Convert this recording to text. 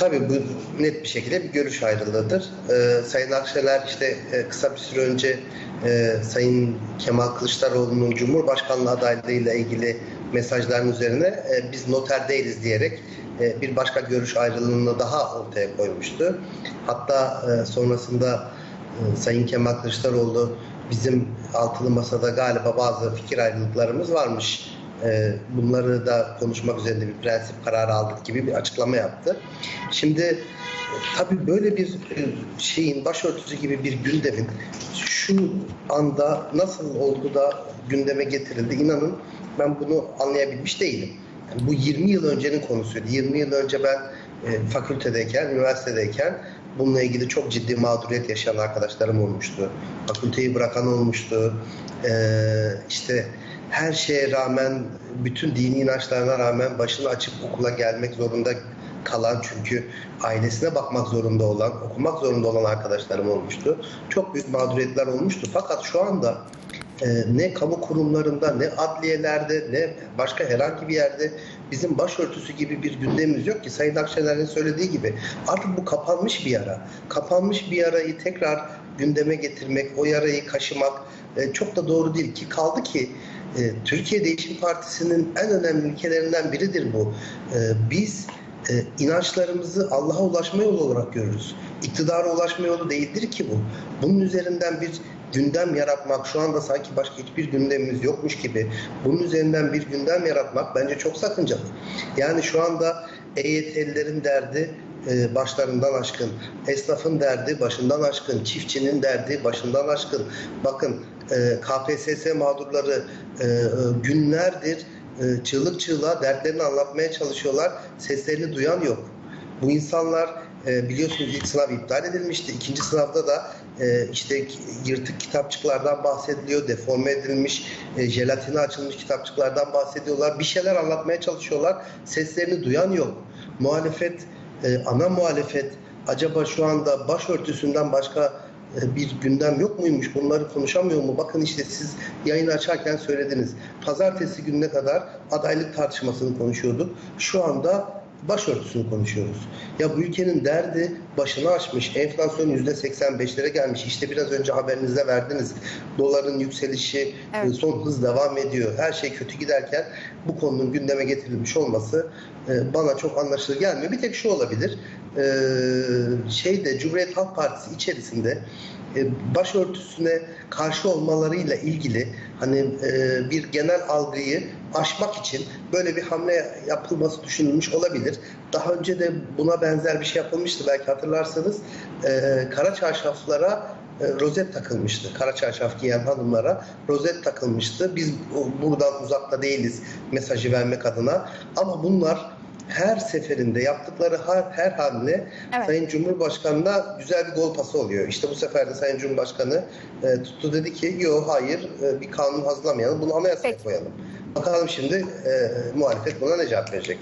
Tabii bu net bir şekilde bir görüş ayrılığıdır. Ee, Sayın Akşener işte e, kısa bir süre önce e, Sayın Kemal Kılıçdaroğlu'nun Cumhurbaşkanlığı adaylığıyla ilgili mesajların üzerine e, biz noter değiliz diyerek e, bir başka görüş ayrılığını daha ortaya koymuştu. Hatta e, sonrasında e, Sayın Kemal Kılıçdaroğlu bizim altılı masada galiba bazı fikir ayrılıklarımız varmış. E, bunları da konuşmak üzerinde bir prensip kararı aldık gibi bir açıklama yaptı. Şimdi tabii böyle bir e, şeyin başörtüsü gibi bir gündemin şu anda nasıl oldu da gündeme getirildi inanın ben bunu anlayabilmiş değilim. Yani bu 20 yıl öncenin konusuydu. 20 yıl önce ben e, fakültedeyken, üniversitedeyken bununla ilgili çok ciddi mağduriyet yaşayan arkadaşlarım olmuştu. Fakülteyi bırakan olmuştu. E, işte her şeye rağmen, bütün dini inançlarına rağmen başını açıp okula gelmek zorunda kalan çünkü ailesine bakmak zorunda olan, okumak zorunda olan arkadaşlarım olmuştu. Çok büyük mağduriyetler olmuştu. Fakat şu anda e, ne kamu kurumlarında, ne adliyelerde, ne başka herhangi bir yerde bizim başörtüsü gibi bir gündemimiz yok ki Sayın Akşener'in söylediği gibi. Artık bu kapanmış bir yara. Kapanmış bir yarayı tekrar gündeme getirmek, o yarayı kaşımak e, çok da doğru değil ki. Kaldı ki e, Türkiye Değişim Partisi'nin en önemli ülkelerinden biridir bu. E, biz e, inançlarımızı Allah'a ulaşma yolu olarak görürüz. İktidara ulaşma yolu değildir ki bu. Bunun üzerinden bir gündem yaratmak, şu anda sanki başka hiçbir gündemimiz yokmuş gibi bunun üzerinden bir gündem yaratmak bence çok sakıncalı. Yani şu anda EYT'lilerin derdi e, başlarından aşkın, esnafın derdi başından aşkın, çiftçinin derdi başından aşkın. Bakın e, KPSS mağdurları e, günlerdir çığlık çığlığa dertlerini anlatmaya çalışıyorlar. Seslerini duyan yok. Bu insanlar biliyorsunuz ilk sınav iptal edilmişti. İkinci sınavda da işte yırtık kitapçıklardan bahsediliyor. Deforme edilmiş, jelatine açılmış kitapçıklardan bahsediyorlar. Bir şeyler anlatmaya çalışıyorlar. Seslerini duyan yok. Muhalefet, ana muhalefet acaba şu anda başörtüsünden başka bir gündem yok muymuş? Bunları konuşamıyor mu? Bakın işte siz yayın açarken söylediniz. Pazartesi gününe kadar adaylık tartışmasını konuşuyorduk. Şu anda başörtüsünü konuşuyoruz. Ya bu ülkenin derdi başını açmış. Enflasyon %85'lere gelmiş. İşte biraz önce haberinizde verdiniz. Doların yükselişi evet. son hız devam ediyor. Her şey kötü giderken bu konunun gündeme getirilmiş olması bana çok anlaşılır gelmiyor. Bir tek şu olabilir. Şeyde Cumhuriyet Halk Partisi içerisinde başörtüsüne karşı olmalarıyla ilgili hani bir genel algıyı aşmak için böyle bir hamle yapılması düşünülmüş olabilir. Daha önce de buna benzer bir şey yapılmıştı belki hatırlarsanız. E, kara çarşaflara e, rozet takılmıştı. Kara çarşaf giyen hanımlara rozet takılmıştı. Biz buradan uzakta değiliz mesajı vermek adına. Ama bunlar her seferinde yaptıkları her, her hamle evet. Sayın Cumhurbaşkanı'na güzel bir gol pası oluyor. İşte bu sefer de Sayın Cumhurbaşkanı e, tuttu dedi ki yok hayır e, bir kanun hazırlamayalım bunu anayasaya Peki. koyalım. Bakalım şimdi e, muhalefet buna ne cevap verecek?